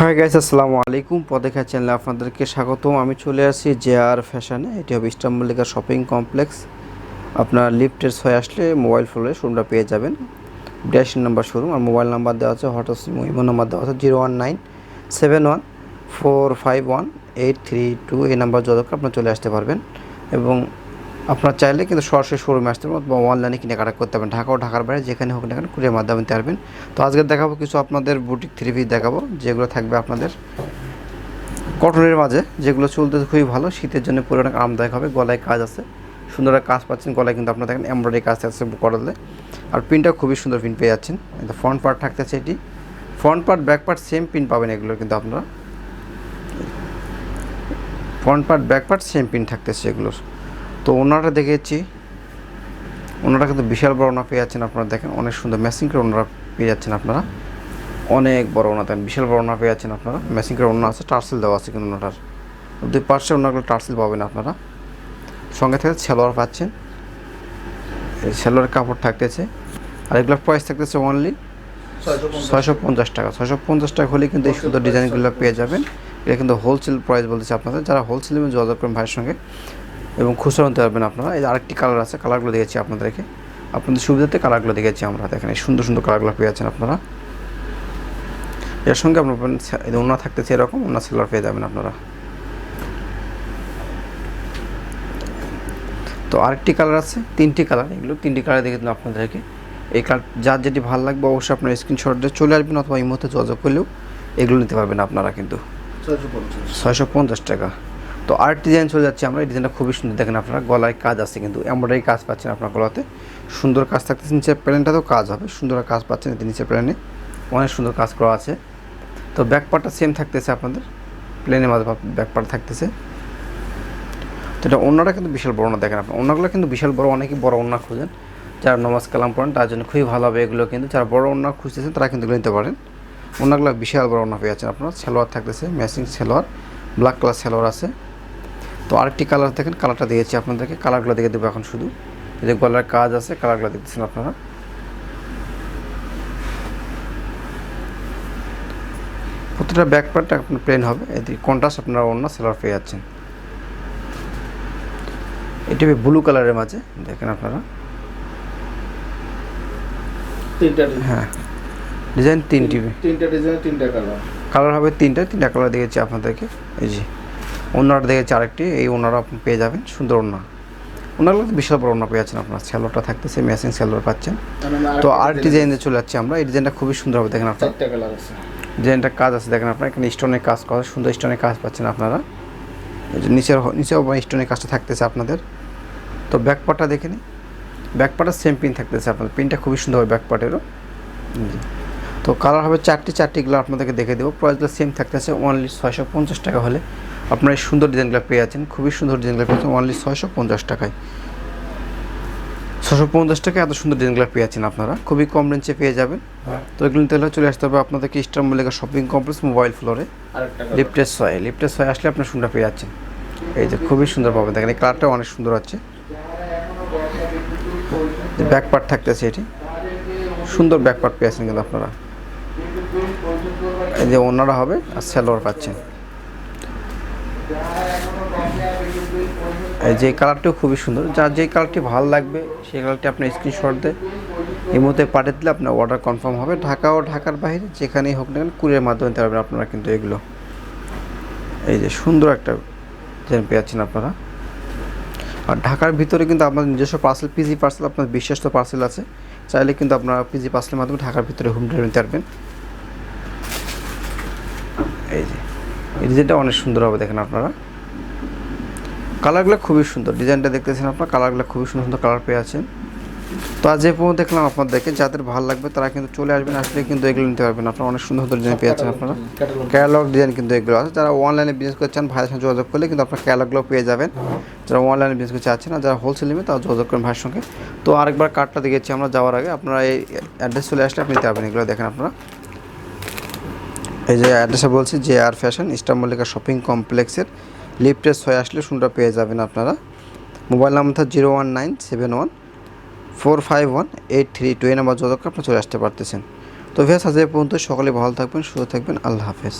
Hi guys আসসালামু আলাইকুম। পদেখা চ্যানেলে আপনাদেরকে স্বাগতম। আমি চলে আসি জে আর ফ্যাশনে এটি হবে ইস্টাম্বুল শপিং কমপ্লেক্স আপনার লিফটের ছয় আসলে মোবাইল ফোনে শোরুমটা পেয়ে যাবেন। ড্যাশ নাম্বার শোরুম আর মোবাইল নাম্বার দেওয়া আছে হটস ইমো নাম্বার দেওয়া আছে zero one nine seven one four five one eight three two এই নাম্বার যতক্ষণ আপনার চলে আসতে পারবেন। এবং আপনার চাইলে কিন্তু সরাসরি শোরুমে আসতে পারবেন বা অনলাইনে কেনাকাটা করতে পারবেন ঢাকা ও ঢাকার বাইরে যেখানে হোক না কেন কুরিয়ার মাধ্যমে নিতে পারবেন। তো আজকে দেখাবো কিছু আপনাদের বুটিক থ্রি পিস দেখাবো, যেগুলো থাকবে আপনাদের কটনের মাঝে, যেগুলো চলতে খুবই ভালো, শীতের জন্য পুরো অনেক আরামদায়ক হবে, গলায় কাজ আছে, সুন্দর কাজ পাচ্ছেন, গলায় কিন্তু আপনার দেখেন এমব্রয়ডারি কাজ আছে করালে আর প্রিন্টটা খুবই সুন্দর প্রিন্ট পেয়ে যাচ্ছেন ফ্রন্ট পার্ট থাকতেছে এটি। Front part back part same print পাবেন এগুলো কিন্তু আপনারা। Front part back part same print থাকতেছে এগুলোর। তো ওনারা দেখেছি। ওনারা কিন্তু বিশাল বড় ওনা পেয়ে যাচ্ছেন আপনারা দেখেন, অনেক সুন্দর ম্যাচিং করে ওনারা পেয়ে যাচ্ছেন আপনারা। অনেক বড় ওনা দেন বিশাল বড় ওনা পেয়ে যাচ্ছেন আপনারা। ম্যাচিং করে ওনা আছে, টার্সেল দেওয়া আছে কিন্তু ওনাটার। দুই পাশে ওনাগুলো টার্সেল পাবেন আপনারা। সঙ্গে থেকে সেলোয়ার পাচ্ছেন। সেলোয়ার কাপড় থাকতেছে। আর এগুলোর প্রাইস থাকতেছে অনলি ছয়শো পঞ্চাশ টাকা। ছয়শো পঞ্চাশ টাকা হলে কিন্তু এই সুন্দর ডিজাইনগুলো পেয়ে যাবেন। এটা কিন্তু হোলসেল প্রাইস বলতেছে আপনাদের। যারা হোলসেল যোগাযোগ করেন ভাইয়ের সঙ্গে। এবং খুচরো নিতে পারবেন আপনারা। এই আরেকটি কালার আছে কালারগুলো দেখেছি আপনাদেরকে। আপনাদের সুবিধাতে কালারগুলো দেখেছি আমরা। দেখেন এই সুন্দর সুন্দর কালারগুলো পেয়ে যাচ্ছেন আপনারা। এর সঙ্গে আপনার ওনা থাকতেছে এরকম ওনা সেলার পেয়ে যাবেন আপনারা। তো আরেকটি কালার আছে তিনটি কালার এগুলো তিনটি কালার দেখে দিলাম আপনাদেরকে। এই কালার যার যেটি ভালো লাগবে অবশ্যই আপনার স্ক্রিনশট দিয়ে চলে আসবেন অথবা এই মুহূর্তে যোগাযোগ করলেও এগুলো নিতে পারবেন আপনারা কিন্তু। ছয়শো পঞ্চাশ টাকা। তো আর ডিজাইন চলে যাচ্ছে, আমরা এই ডিজাইনটা খুবই সুন্দর। দেখেন আপনারা, গলায় কাজ আছে কিন্তু এমব্রয়ডারি কাজ পাচ্ছেন আপনার গলাতে। সুন্দর কাজ থাকতেছে, নিচের প্যানেলটাতেও কাজ হবে। সুন্দর কাজ পাচ্ছেন এতে নিচের প্যানেলে। অনেক সুন্দর কাজ করা আছে। তো ব্যাক পার্টটা সেম থাকতেছে আপনাদের। প্লেনের মাঝে ব্যাক পার্ট থাকতেছে। তো এটা অন্যরা কিন্তু বিশাল বড় না দেখেন আপনার। অন্যগুলো কিন্তু বিশাল বড় অনেকেই বড় অন্য খুঁজেন। যারা নমাজ কালাম পড়েন, তার জন্য খুবই ভালো হবে এগুলো কিন্তু। যারা বড় অন্য খুঁজতেছেন, তারা কিন্তু নিতে পারেন। অন্যগুলো বিশাল বড় অন্য পেয়ে যাচ্ছেন আপনার। সালোয়ার থাকতেছে matching salwar. Black colour salwar আছে। তো আরেকটি কালার দেখেন কালারটা দিয়েছি আপনাদেরকে কালারগুলো দেখে দেবো এখন শুধু। যে গলার কাজ আছে কালারগুলো দেখতেছেন আপনারা। প্রতিটা ব্যাক পার্টটা আপনার প্লেন হবে। এদিকে কন্ট্রাস্ট আপনারা অন্য সেলার পেয়ে যাচ্ছেন। এটি ব্লু কালারের মাঝে দেখেন আপনারা। তিনটা হ্যাঁ ডিজাইন তিনটি। তিনটা ডিজাইন তিনটা কালার কালার হবে তিনটা তিনটা কালার দেখেছি আপনাদেরকে। এই যে। ওনার দেখেছি আরেকটি এই ওনারা আপনি পেয়ে যাবেন সুন্দর ওনা। ওনারগুলো তো বিশাল বড় ওনা পেয়ে যাচ্ছেন আপনার স্যালোটা থাকতেছে ম্যাচিং স্যালোর পাচ্ছেন। তো আর ডিজাইনে চলে যাচ্ছে আমরা এই ডিজাইনটা খুবই সুন্দর হবে দেখেন আপনার। ডিজাইনটা কাজ আছে দেখেন আপনার এখানে স্টোনের কাজ করা সুন্দর স্টোনের কাজ পাচ্ছেন আপনারা। নিচের নিচেও স্টোনের কাজটা থাকতেছে আপনাদের। তো ব্যাক পার্টটা দেখে নিই। ব্যাক সেম পিন থাকতেছে আপনাদের পিনটা খুবই সুন্দর হবে ব্যাক পার্টেরও তো কালার হবে চারটি চারটিগুলো আপনাদেরকে দেখে দেবো। প্রাইসগুলো সেম থাকতেছে অনলি ছয়শো পঞ্চাশ টাকা হলে। আপনারা এই সুন্দর ডিজাইনগুলো পেয়ে যাচ্ছেন খুবই সুন্দর ডিজাইনগুলো পেয়েছেন অনলি ছয়শো পঞ্চাশ টাকায়। ছশো পঞ্চাশ টাকা এত সুন্দর ডিজাইনগুলো পেয়ে যাচ্ছেন আপনারা খুবই কম রেঞ্জে পেয়ে যাবেন। তো এগুলো নিতে হলে চলে আসতে হবে আপনাদেরকে ইস্টার মল্লিকা শপিং কমপ্লেক্স মোবাইল ফ্লোরে লিফটের ছয় লিফটের ছয় আসলে আপনার সুন্দর পেয়ে যাচ্ছেন এই যে খুবই সুন্দর পাবেন দেখেন এই কালারটাও অনেক সুন্দর আছে। ব্যাক পার্ট থাকতেছে এটি। সুন্দর ব্যাক পার্ট পেয়েছেন কিন্তু আপনারা। এই যে ওনারা হবে আর স্যালোয়ার পাচ্ছেন। যে কালারটিও খুবই সুন্দর। যার যে কালারটি ভালো লাগবে সেই কালারটি আপনার স্ক্রিনশট দেয় এই মুহূর্তে পাঠিয়ে দিলে আপনার অর্ডার কনফার্ম হবে। ঢাকা ও ঢাকার বাইরে যেখানেই হোক না কেন কুরিয়ার মাধ্যমে নিতে পারবেন আপনারা কিন্তু এগুলো। এই যে সুন্দর একটা ডিজাইন পেয়ে যাচ্ছেন আপনারা। আর ঢাকার ভিতরে কিন্তু আপনাদের নিজস্ব পার্সেল পিজি পার্সেল আপনার বিশ্বস্ত পার্সেল আছে। চাইলে কিন্তু আপনারা পিজি পার্সেলের মাধ্যমে ঢাকার ভিতরে হোম ডেলিভারি নিতে পারবেন। এই যে। এই ডিজাইনটা অনেক সুন্দর হবে দেখেন আপনারা। কালারগুলো খুবই সুন্দর। ডিজাইনটা দেখতেছেন আপনার কালারগুলো খুবই সুন্দর সুন্দর কালার পেয়ে আছেন। তো আজ যে পর্যন্ত দেখলাম আপনাদেরকে যাদের ভালো লাগবে তারা কিন্তু চলে আসবেন আসলে কিন্তু এগুলো নিতে পারবেন আপনারা অনেক সুন্দর সুন্দর ডিজাইন পেয়ে যাচ্ছেন আপনারা। ক্যাটালগ ডিজাইন কিন্তু এগুলো আছে। যারা অনলাইনে বিজনেস করছেন ভাইয়ের সঙ্গে যোগাযোগ করলে কিন্তু আপনার ক্যাটালগুলো পেয়ে যাবেন। যারা অনলাইনে বিজনেস করতে চাচ্ছেন না যারা হোলসেল নেবে তারা যোগাযোগ করেন ভাইয়ের সঙ্গে। তো আরেকবার কার্ডটা দেখেছি আমরা যাওয়ার আগে। আপনারা এই অ্যাড্রেস চলে আসলে আপনি নিতে পারবেন। এগুলো দেখেন আপনারা। এই যে অ্যাড্রেসে বলছি যে আর ফ্যাশন স্টার মল্লিকা শপিং কমপ্লেক্সের লিফটে ছয় আসলে শুনটা পেয়ে যাবেন আপনারা। Mobile number zero one nine seven one four five one eight three two এই নাম্বার যতক্ষণ আপনি চলে আসতে পারতেছেন। তো তো ভেস আজ পর্যন্ত সকলে ভালো থাকবেন, সুস্থ থাকবেন। আল্লাহ হাফেজ।